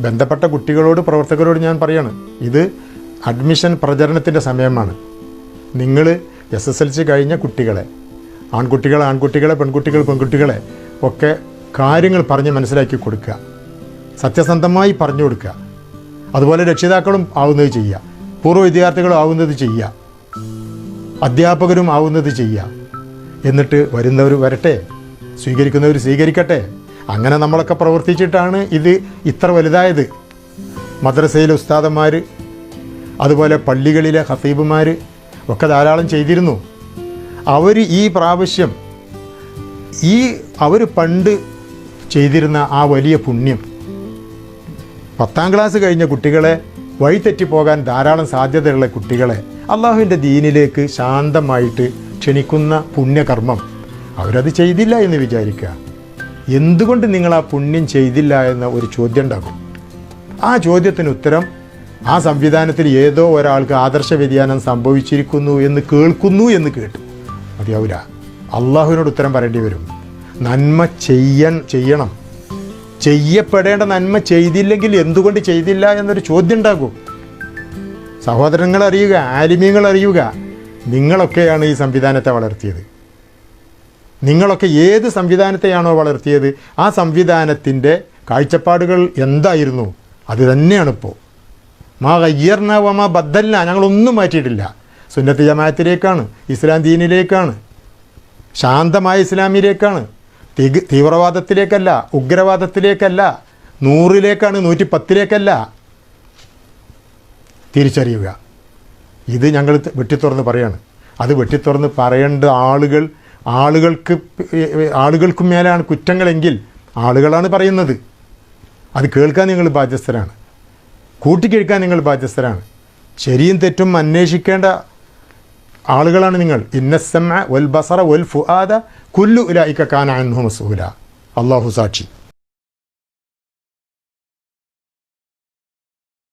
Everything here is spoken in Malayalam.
ബന്ധപ്പെട്ട കുട്ടികളോട് പ്രവർത്തകരോട് ഞാൻ പറയാണ് ഇത് അഡ്മിഷൻ പ്രചരണത്തിന്റെ സമയമാണ്. നിങ്ങൾ എസ് എസ് എൽ സി കഴിഞ്ഞ കുട്ടികളെ ആൺകുട്ടികളെ ആൺകുട്ടികളെ പെൺകുട്ടികൾ പെൺകുട്ടികളെ ഒക്കെ കാര്യങ്ങൾ പറഞ്ഞ് മനസ്സിലാക്കി കൊടുക്കുക. സത്യസന്ധമായി പറഞ്ഞു കൊടുക്കുക. അതുപോലെ രക്ഷിതാക്കളും ആവുന്നത് ചെയ്യുക. പൂർവ വിദ്യാർത്ഥികളും ആവുന്നത് ചെയ്യുക. അധ്യാപകരും ആവുന്നത് ചെയ്യുക. എന്നിട്ട് വരുന്നവർ വരട്ടെ സ്വീകരിക്കുന്നവർ സ്വീകരിക്കട്ടെ. അങ്ങനെ നമ്മളൊക്കെ പ്രവർത്തിച്ചിട്ടാണ് ഇത് ഇത്ര വലുതായത്. മദ്രസയിലെ ഉസ്താദന്മാർ അതുപോലെ പള്ളികളിലെ ഹസീബുമാർ ഒക്കെ ധാരാളം ചെയ്തിരുന്നു. അവർ ഈ പ്രാവശ്യം ഈ അവർ പണ്ട് ചെയ്തിരുന്ന ആ വലിയ പുണ്യം. പത്താം ക്ലാസ് കഴിഞ്ഞ കുട്ടികളെ വഴിതെറ്റിപ്പോകാൻ ധാരാളം സാധ്യതയുള്ള കുട്ടികളെ അള്ളാഹുവിന്റെ ദീനിലേക്ക് ശാന്തമായിട്ട് ക്ഷണിക്കുന്ന പുണ്യകർമ്മം അവരത് ചെയ്തില്ല എന്ന് വിചാരിക്കുക. എന്തുകൊണ്ട് നിങ്ങൾ ആ പുണ്യം ചെയ്തില്ല എന്ന ഒരു ചോദ്യം ഉണ്ടാകും ആ ചോദ്യത്തിന് ഉത്തരം ആ സംവിധാനത്തിൽ ഏതോ ഒരാൾക്ക് ആദർശ വ്യതിയാനം സംഭവിച്ചിരിക്കുന്നു എന്ന് കേൾക്കുന്നു എന്ന് കേട്ടു. മതിയാവില്ല അള്ളാഹുവിനോട് ഉത്തരം പറയേണ്ടി വരും. നന്മ ചെയ്യൻ ചെയ്യണം. ചെയ്യപ്പെടേണ്ട നന്മ ചെയ്തില്ലെങ്കിൽ എന്തുകൊണ്ട് ചെയ്തില്ല എന്നൊരു ചോദ്യം ഉണ്ടാകും സഹോദരങ്ങൾ അറിയുക ആലിമ്യങ്ങൾ അറിയുക. നിങ്ങളൊക്കെയാണ് ഈ സംവിധാനത്തെ വളർത്തിയത്. നിങ്ങളൊക്കെ ഏത് സംവിധാനത്തെയാണോ വളർത്തിയത് ആ സംവിധാനത്തിന്റെ കാഴ്ചപ്പാടുകൾ എന്തായിരുന്നു? അത് തന്നെയാണ് ഇപ്പോൾ മാ കയ്യർന മാ ബദ്ദല്ല ഞങ്ങളൊന്നും മാറ്റിയിട്ടില്ല. സുന്നത്ത് ജമാഅത്തിലേക്കാണ് ഇസ്ലാം ദീനിലേക്കാണ് ശാന്തമായ ഇസ്ലാമിലേക്കാണ് തീവ്രവാദത്തിലേക്കല്ല ഉഗ്രവാദത്തിലേക്കല്ല നൂറിലേക്കാണ് നൂറ്റി പത്തിലേക്കല്ല തിരിച്ചറിയുക. ഇത് ഞങ്ങൾ വെട്ടിത്തുറന്ന് പറയാണ്. അത് വെട്ടിത്തുറന്ന് പറയേണ്ട ആളുകൾ ആളുകൾക്ക് ആളുകൾക്കും മേലാണ് കുറ്റങ്ങളെങ്കിൽ ആളുകളാണ് പറയുന്നത്. അത് കേൾക്കാൻ നിങ്ങൾ ബാധ്യസ്ഥരാണ്. കൂട്ടിക്കേൾക്കാൻ നിങ്ങൾ ബാധ്യസ്ഥരാണ്. ശരിയും തെറ്റും അന്വേഷിക്കേണ്ട ആളുകളാണ് നിങ്ങൾ. ഇന്നസമ ഒൽ ബസറ ഒൽ ഫുആദ കുല്ലു ഇലായിക്ക കാന അൻഹു മസൂല അള്ളാഹു സാക്ഷി.